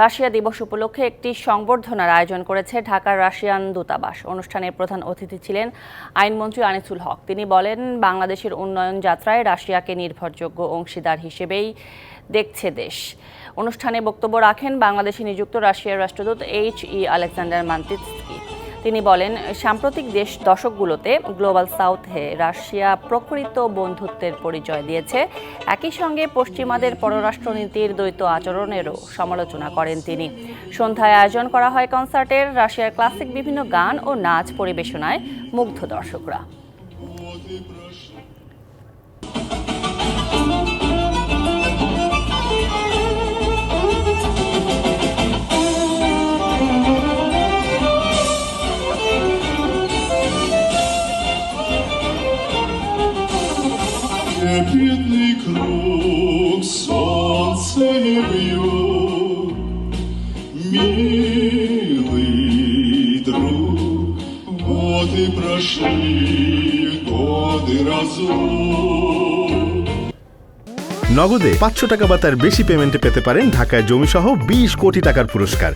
Russia দিবস উপলক্ষে একটি সংবর্ধনার আয়োজন করেছে ঢাকার রাশিয়ান দূতাবাস। অনুষ্ঠানে প্রধান অতিথি ছিলেন আইনমন্ত্রী আনিসুল হক। তিনি বলেন, বাংলাদেশের উন্নয়ন যাত্রায় রাশিয়াকে নির্ভরযোগ্য অংশীদার হিসেবেই দেখছে দেশ। অনুষ্ঠানে বক্তব্য রাখেন বাংলাদেশে নিযুক্ত রাশিয়ার রাষ্ট্রদূত এইচ ই আলেকজান্ডার মান্তিৎস্কি তিনি বলেন, সাম্প্রতিক দেশ দশকগুলোতে গ্লোবাল সাউথে রাশিয়া প্রকৃত বন্ধুত্বের পরিচয় দিয়েছে। একই সঙ্গে পশ্চিমাদের পররাষ্ট্রনীতির দ্বৈত আচরণেরও সমালোচনা করেন তিনি। সন্ধ্যায় আয়োজন করা হয় কনসার্টের, রাশিয়ার ক্লাসিক বিভিন্ন গান ও নাচ পরিবেশনায় মুগ্ধ দর্শকরা। Трепетный круг солнце не бьет, Милый друг, вот и прошли годы разлук. নগদে পাঁচশো টাকা বা তার বেশি পেমেন্টে পেতে পারেন ঢাকায় জমিসহ বিশ কোটি টাকার পুরস্কার